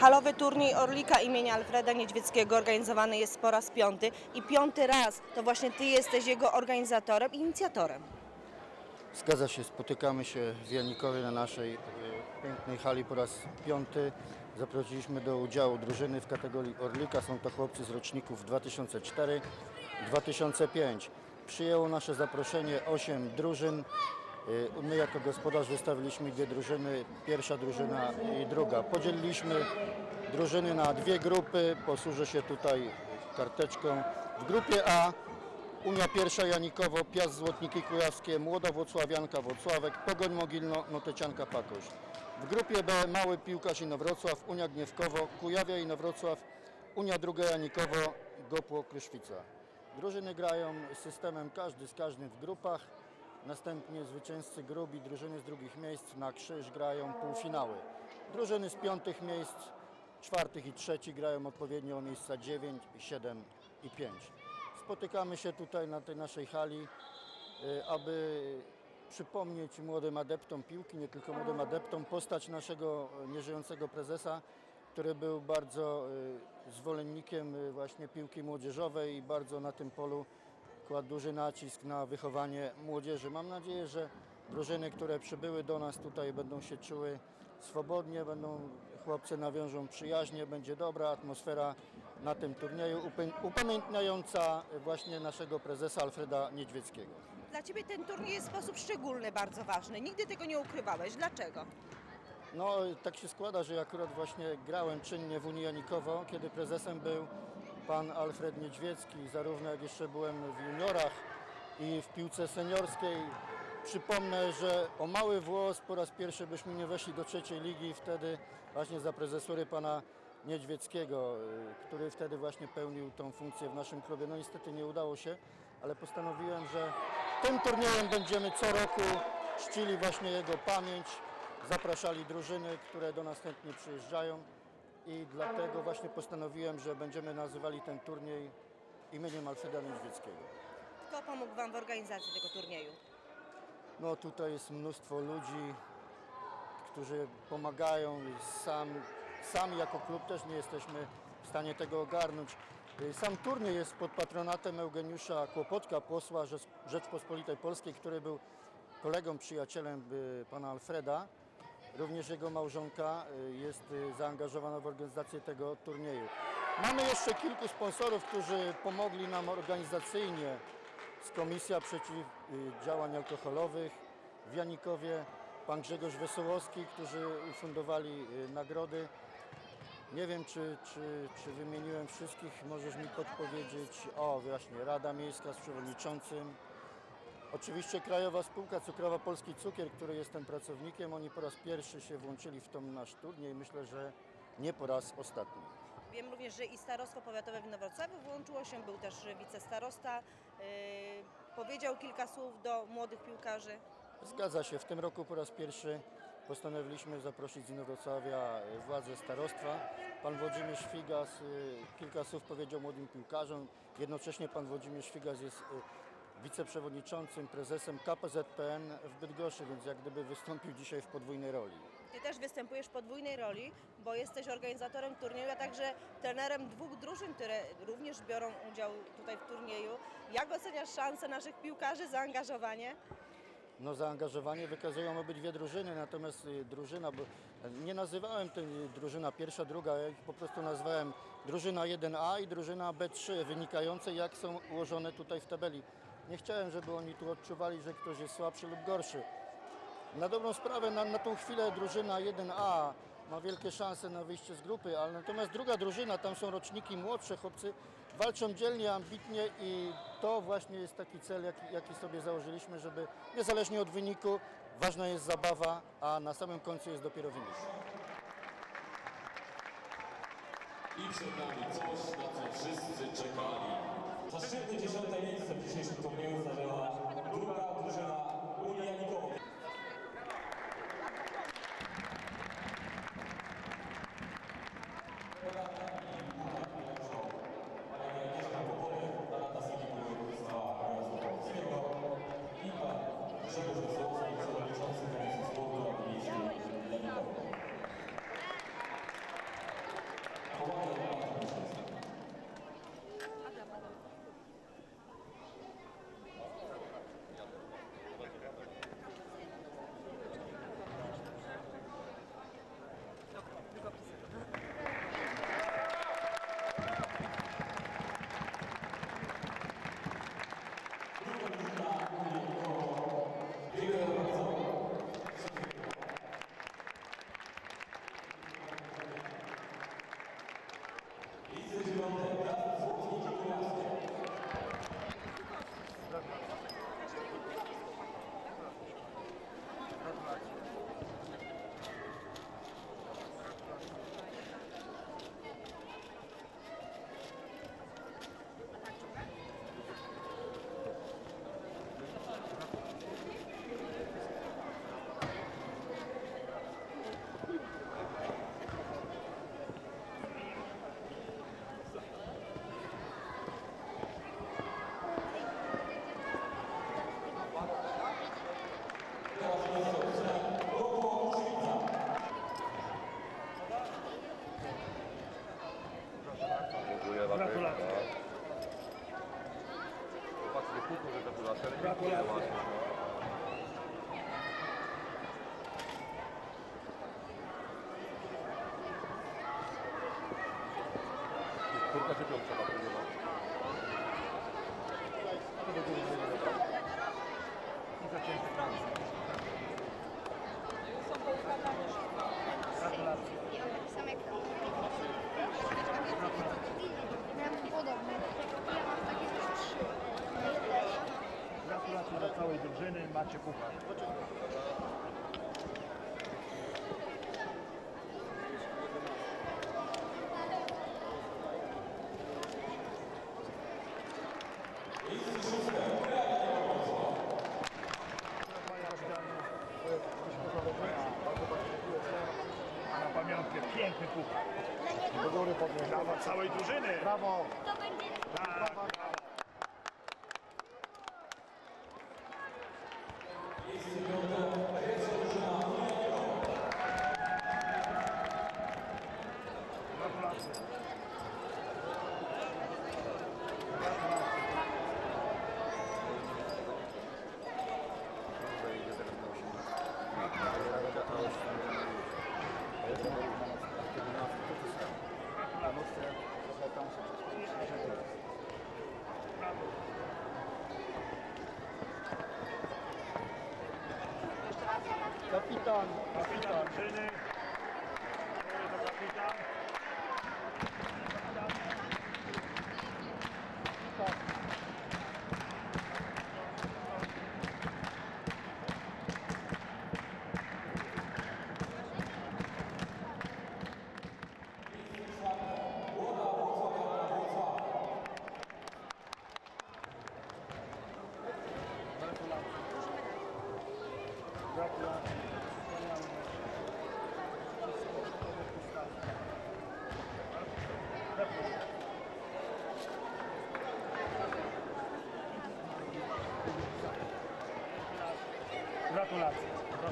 Halowy turniej Orlika imienia Alfreda Niedźwieckiego organizowany jest po raz piąty i piąty raz to właśnie Ty jesteś jego organizatorem i inicjatorem. Zgadza się, spotykamy się w Janikowie na naszej e, pięknej hali po raz piąty. Zaprosiliśmy do udziału drużyny w kategorii Orlika. Są to chłopcy z roczników 2004-2005. Przyjęło nasze zaproszenie 8 drużyn. E, My jako gospodarz wystawiliśmy dwie drużyny, pierwsza drużyna i druga. Podzieliliśmy drużyny na dwie grupy. Posłużę się tutaj karteczką. W grupie A Unia Pierwsza Janikowo, Piast Złotniki Kujawskie, Młoda Włocławianka Włocławek, Pogoń Mogilno, Notecianka Pakosz. W grupie B Mały Piłkarz Inowrocław, Unia Gniewkowo, Kujawia Inowrocław, Unia Druga Janikowo, Gopło Kruszwica. Drużyny grają systemem każdy z każdym w grupach. Następnie zwycięzcy grup i drużyny z drugich miejsc na krzyż grają półfinały. Drużyny z piątych miejsc, czwartych i trzecich grają odpowiednio o miejsca 9, 7 i 5. Spotykamy się tutaj na tej naszej hali, y, aby przypomnieć młodym adeptom piłki, nie tylko młodym adeptom, postać naszego nieżyjącego prezesa, który był bardzo y, zwolennikiem y, właśnie piłki młodzieżowej i bardzo na tym polu kładł duży nacisk na wychowanie młodzieży. Mam nadzieję, że drużyny, które przybyły do nas tutaj będą się czuły swobodnie, będą chłopcy nawiążą przyjaźnie, będzie dobra atmosfera na tym turnieju, upamiętniająca właśnie naszego prezesa Alfreda Niedźwieckiego. Dla Ciebie ten turniej jest w sposób szczególny, bardzo ważny. Nigdy tego nie ukrywałeś. Dlaczego? No tak się składa, że akurat właśnie grałem czynnie w Unii Janikowo, kiedy prezesem był pan Alfred Niedźwiecki, zarówno jak jeszcze byłem w juniorach i w piłce seniorskiej. Przypomnę, że o mały włos po raz pierwszy byśmy nie weszli do trzeciej ligi wtedy właśnie za prezesury pana Niedźwieckiego, y, który wtedy właśnie pełnił tą funkcję w naszym klubie. No niestety nie udało się, ale postanowiłem, że tym turniejem będziemy co roku czcili właśnie jego pamięć, zapraszali drużyny, które do nas chętnie przyjeżdżają i dlatego właśnie postanowiłem, że będziemy nazywali ten turniej imieniem Alfreda Niedźwieckiego. Kto pomógł Wam w organizacji tego turnieju? No tutaj jest mnóstwo ludzi, którzy pomagają sam, sami jako klub też nie jesteśmy w stanie tego ogarnąć. Y, Sam turniej jest pod patronatem Eugeniusza Kłopotka, posła Rzec- Rzeczpospolitej Polskiej, który był kolegą, przyjacielem y, pana Alfreda. Również jego małżonka y, jest y, zaangażowana w organizację tego turnieju. Mamy jeszcze kilku sponsorów, którzy pomogli nam organizacyjnie z Komisja Przeciwdziałań Alkoholowych w Janikowie, pan Grzegorz Wesołowski, którzy ufundowali y, nagrody. Nie wiem, czy, czy, czy wymieniłem wszystkich, możesz mi podpowiedzieć. O, właśnie, Rada Miejska z przewodniczącym. Oczywiście Krajowa Spółka Cukrowa Polski Cukier, której jestem pracownikiem, oni po raz pierwszy się włączyli w ten nasz turniej. Myślę, że nie po raz ostatni. Wiem również, że i Starostwo Powiatowe w Inowrocławiu włączyło się, był też wicestarosta. Yy, powiedział kilka słów do młodych piłkarzy. Zgadza się. W tym roku po raz pierwszy postanowiliśmy zaprosić z Inowrocławia y, władze starostwa. Pan Włodzimierz Figas y, kilka słów powiedział młodym piłkarzom. Jednocześnie pan Włodzimierz Figas jest y, wiceprzewodniczącym, prezesem KPZPN w Bydgoszczy, więc jak gdyby wystąpił dzisiaj w podwójnej roli. Ty też występujesz w podwójnej roli, bo jesteś organizatorem turnieju, a także trenerem dwóch drużyn, które również biorą udział tutaj w turnieju. Jak oceniasz szanse naszych piłkarzy, zaangażowanie? No zaangażowanie wykazują obydwie drużyny, natomiast y, drużyna, bo nie nazywałem tej drużyna pierwsza, druga, ja ich po prostu nazwałem drużyna 1A i drużyna B3, wynikające jak są ułożone tutaj w tabeli. Nie chciałem, żeby oni tu odczuwali, że ktoś jest słabszy lub gorszy. Na dobrą sprawę, na, na tą chwilę drużyna 1A ma wielkie szanse na wyjście z grupy, ale natomiast druga drużyna, tam są roczniki młodsze, chłopcy walczą dzielnie, ambitnie i to właśnie jest taki cel, jaki, jaki sobie założyliśmy, żeby niezależnie od wyniku, ważna jest zabawa, a na samym końcu jest dopiero wynik. I przed nami coś, na co wszyscy czekali. Za szczytne dziesiąte miejsce w dzisiejszym turnieju zdarzyła druga drużyna Продолжение следует... macie Buchar. Piękny puchar. Dla niego? Dla całej drużyny. Brawo.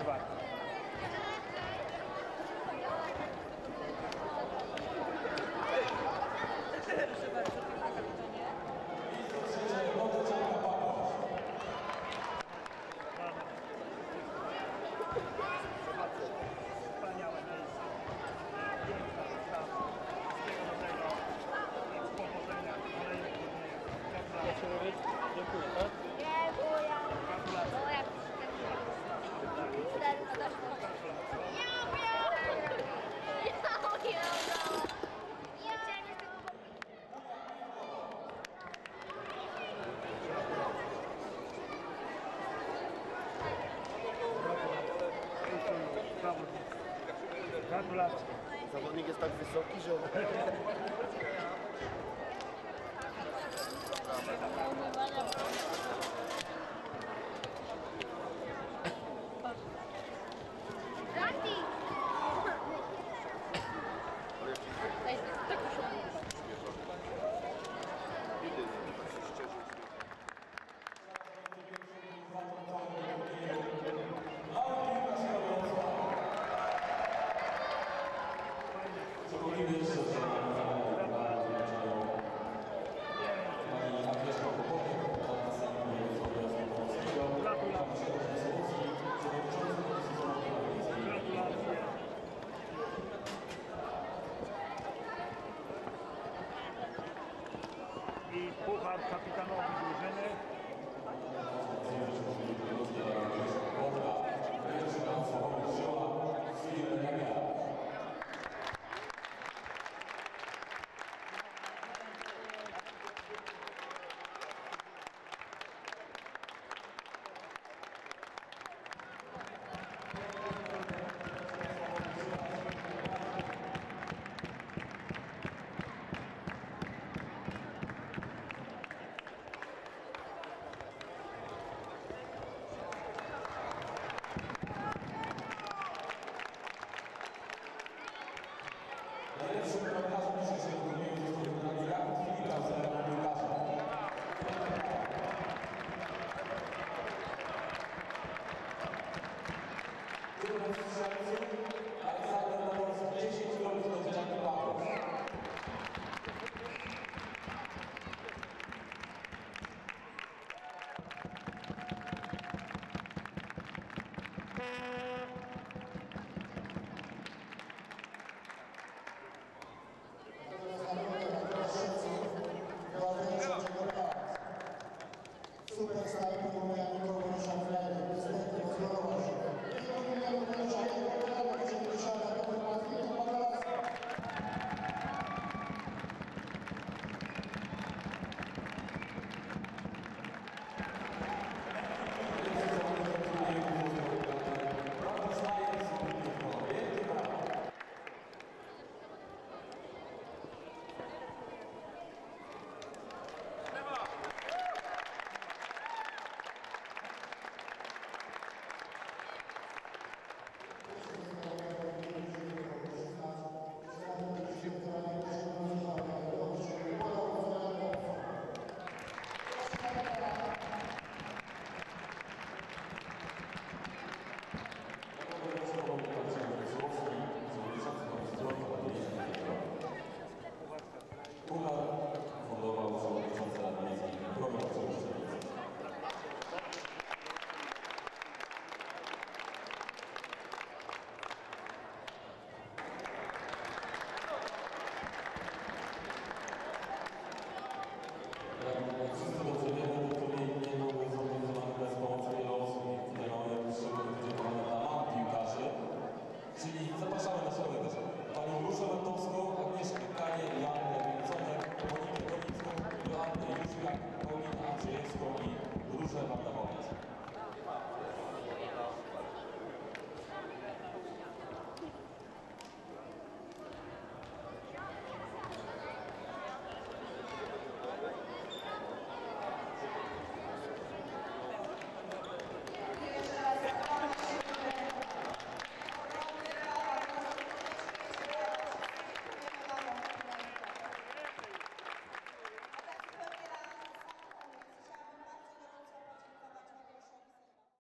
Goodbye. Gratulacje. Zawodnik jest tak wysoki, że...